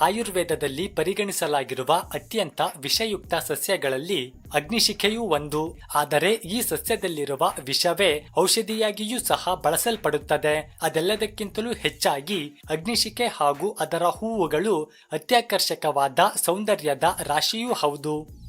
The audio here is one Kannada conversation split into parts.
ಆಯುರ್ವೇದದಲ್ಲಿ ಪರಿಗಣಿಸಲಾಗಿರುವ ಅತ್ಯಂತ ವಿಷಯುಕ್ತ ಸಸ್ಯಗಳಲ್ಲಿ ಅಗ್ನಿಶಿಖೆಯೂ ಒಂದು. ಆದರೆ ಈ ಸಸ್ಯದಲ್ಲಿರುವ ವಿಷವೇ ಔಷಧಿಯಾಗಿಯೂ ಸಹ ಬಳಸಲ್ಪಡುತ್ತದೆ. ಅದೆಲ್ಲದಕ್ಕಿಂತಲೂ ಹೆಚ್ಚಾಗಿ ಅಗ್ನಿಶಿಖೆ ಹಾಗೂ ಅದರ ಹೂವುಗಳು ಅತ್ಯಾಕರ್ಷಕವಾದ ಸೌಂದರ್ಯದ ರಾಶಿಯೂ ಹೌದು.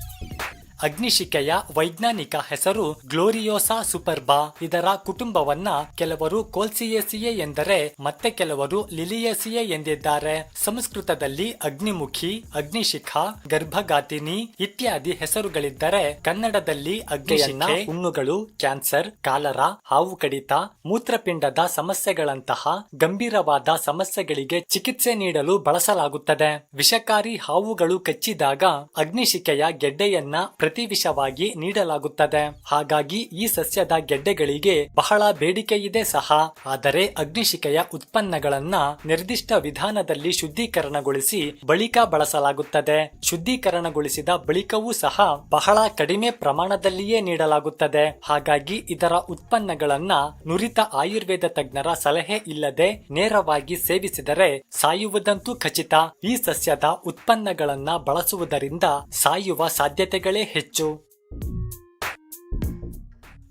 ಅಗ್ನಿಶಿಖೆಯ ವೈಜ್ಞಾನಿಕ ಹೆಸರು ಗ್ಲೋರಿಯೋಸಾ ಸುಪರ್ಬಾ. ಇದರ ಕುಟುಂಬವನ್ನ ಕೆಲವರು ಕೋಲ್ಸಿಯೇಸಿಯೆ ಎಂದರೆ ಮತ್ತೆ ಕೆಲವರು ಲಿಲಿಯೇಸಿಯೆ ಎಂದಿದ್ದಾರೆ. ಸಂಸ್ಕೃತದಲ್ಲಿ ಅಗ್ನಿಮುಖಿ ಅಗ್ನಿಶಿಖ ಗರ್ಭಗಾತಿನಿ ಇತ್ಯಾದಿ ಹೆಸರುಗಳಿದ್ದರೆ ಕನ್ನಡದಲ್ಲಿ ಅಗ್ನಿಶಿಖೆ ಹುಣ್ಣುಗಳು ಕ್ಯಾನ್ಸರ್ ಕಾಲರ ಹಾವು ಕಡಿತ ಮೂತ್ರಪಿಂಡದ ಸಮಸ್ಯೆಗಳಂತಹ ಗಂಭೀರವಾದ ಸಮಸ್ಯೆಗಳಿಗೆ ಚಿಕಿತ್ಸೆ ನೀಡಲು ಬಳಸಲಾಗುತ್ತದೆ. ವಿಷಕಾರಿ ಹಾವುಗಳು ಕಚ್ಚಿದಾಗ ಅಗ್ನಿಶಿಖೆಯ ಗೆಡ್ಡೆಯನ್ನ ಪ್ರತಿವಿಷವಾಗಿ ನೀಡಲಾಗುತ್ತದೆ. ಹಾಗಾಗಿ ಈ ಸಸ್ಯದ ಗೆಡ್ಡೆಗಳಿಗೆ ಬಹಳ ಬೇಡಿಕೆ ಇದೆ ಸಹ. ಆದರೆ ಅಗ್ನಿಶಿಕೆಯ ಉತ್ಪನ್ನಗಳನ್ನ ನಿರ್ದಿಷ್ಟ ವಿಧಾನದಲ್ಲಿ ಶುದ್ಧೀಕರಣಗೊಳಿಸಿ ಬಳಿಕ ಬಳಸಲಾಗುತ್ತದೆ. ಶುದ್ಧೀಕರಣಗೊಳಿಸಿದ ಬಳಿಕವೂ ಸಹ ಬಹಳ ಕಡಿಮೆ ಪ್ರಮಾಣದಲ್ಲಿಯೇ ನೀಡಲಾಗುತ್ತದೆ. ಹಾಗಾಗಿ ಇದರ ಉತ್ಪನ್ನಗಳನ್ನ ನುರಿತ ಆಯುರ್ವೇದ ತಜ್ಞರ ಸಲಹೆ ಇಲ್ಲದೆ ನೇರವಾಗಿ ಸೇವಿಸಿದರೆ ಸಾಯುವುದಂತೂ ಖಚಿತ. ಈ ಸಸ್ಯದ ಉತ್ಪನ್ನಗಳನ್ನ ಬಳಸುವುದರಿಂದ ಸಾಯುವ ಸಾಧ್ಯತೆಗಳೇ ಹೆಚ್ಚು.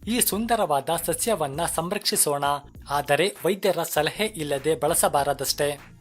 ಈ ಸುಂದರವಾದ ಸಸ್ಯವನ್ನ ಸಂರಕ್ಷಿಸೋಣ. ಆದರೆ ವೈದ್ಯರ ಸಲಹೆ ಇಲ್ಲದೆ ಬಳಸಬಾರದಷ್ಟೇ.